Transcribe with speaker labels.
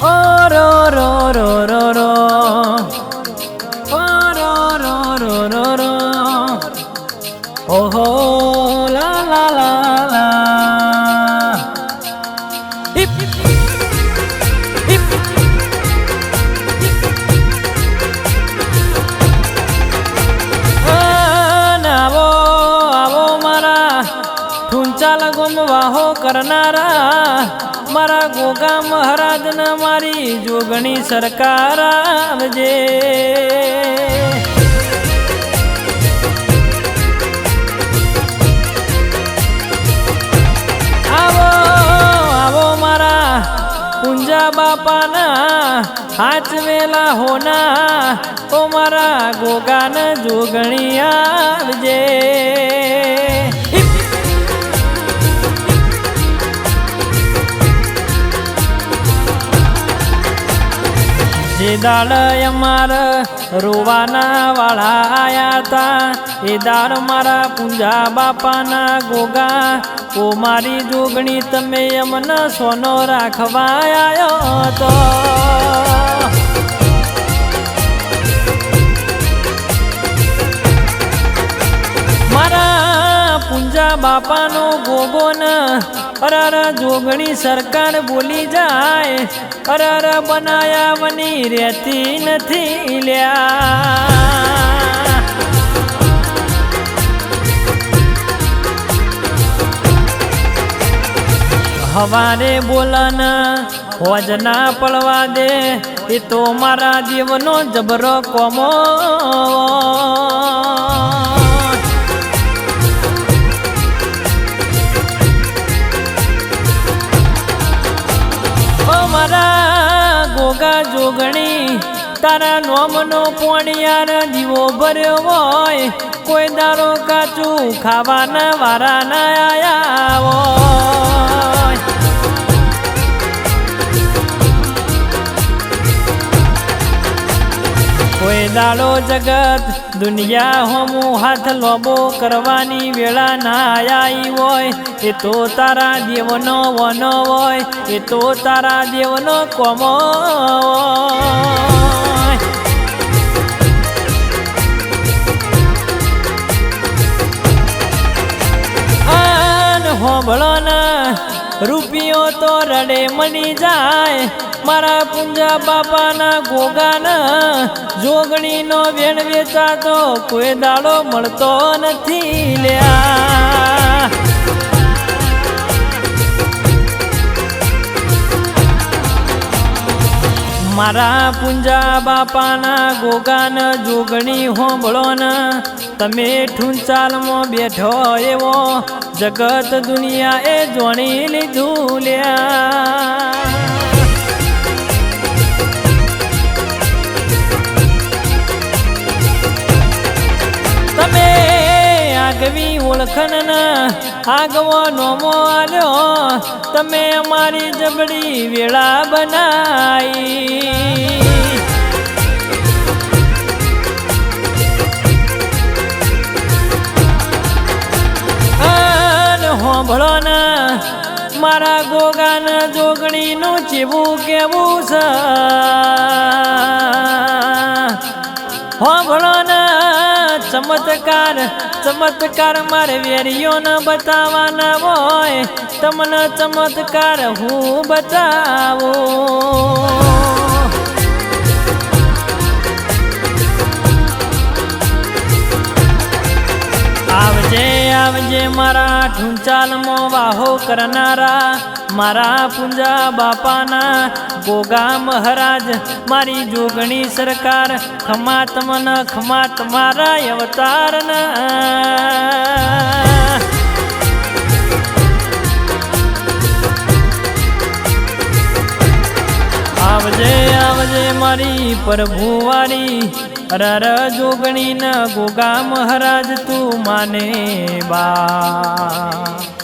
Speaker 1: 어로로로로로. 어로로로로로. 오호 ઠુંચાલ ગુમવાહો કરનારા. મારા ગોગા મહારાજના મારી જોગણી સરકાર આવજે. આવો આવો મારા પુંજા બાપાના હાથ વેલા હોના. ઓ મારા ગોગાન જોગણી આવજે. જે દાળ અમાર રોવાના વાળા આયા તા. એ દાળ મારા પૂંજા બાપાના ગોગા. ઓ મારી જોગણી, તમે અમને સોનો રાખવા આવ્યો તો. બાપાનો ગોગો ન. અરર જોગણી સરકાર બોલી જાય. અરર બનાયા વની રહેતી નથી લ્યા. હવારે બોલન હોજ ના પડવા દે. એ તો મારા જીવનો જબરો કોમો. ગોગા જોગણી, તારા નોમનો પોણિયાર દીવો ભર્યો હોય, કોઈ દારો કાચું ખાવાના વારા ના આયા હોય. કોઈ દાડો જગત, દુનિયા હોમું હાથ લોબો કરવાની વેળા ના આયાઈ હોય. એ તો તારા દેવનો વનો હોય, એ તો તારા દેવનો કોમો હોબળો ના રૂપિયો તો રડે મની જાય. મારા પુંજા બાપાના ગોગાના, જોગણીનો વેણ વેચાતો કોઈ દાડો મળતો નથી લ્યા. મારા પુંજા બાપાના ગોગાન, જોગણી હોંભળો ન તમે ઠુંચાલમાં બેઠો એવો. જગત દુનિયા એ જોણી લીધું લ્યા. આગવી ઓળખન આગવો નોમો આલ્યો. તમે અમારી જબડી વેળા બનાઈ. આન ને મારા ગોગાન જોગણીનું ચીવું કેવું છે? હોંભળો ને ચમત્કાર ચમત્કાર મારે વેરીઓને બતાવવાના હોય, તમને ચમત્કાર હું બતાવું. મારા ઠુંચાલમાં વાહો કરનારા, મારા પૂંજા બાપાના ગોગા મહારાજ, મારી જોગણી સરકાર ખમા તમન ખમા તમારા અવતારના. આવજે આવજે મારી પ્રભુવારી રર જોગણી ન ગોગા મહારાજ તું માને બા.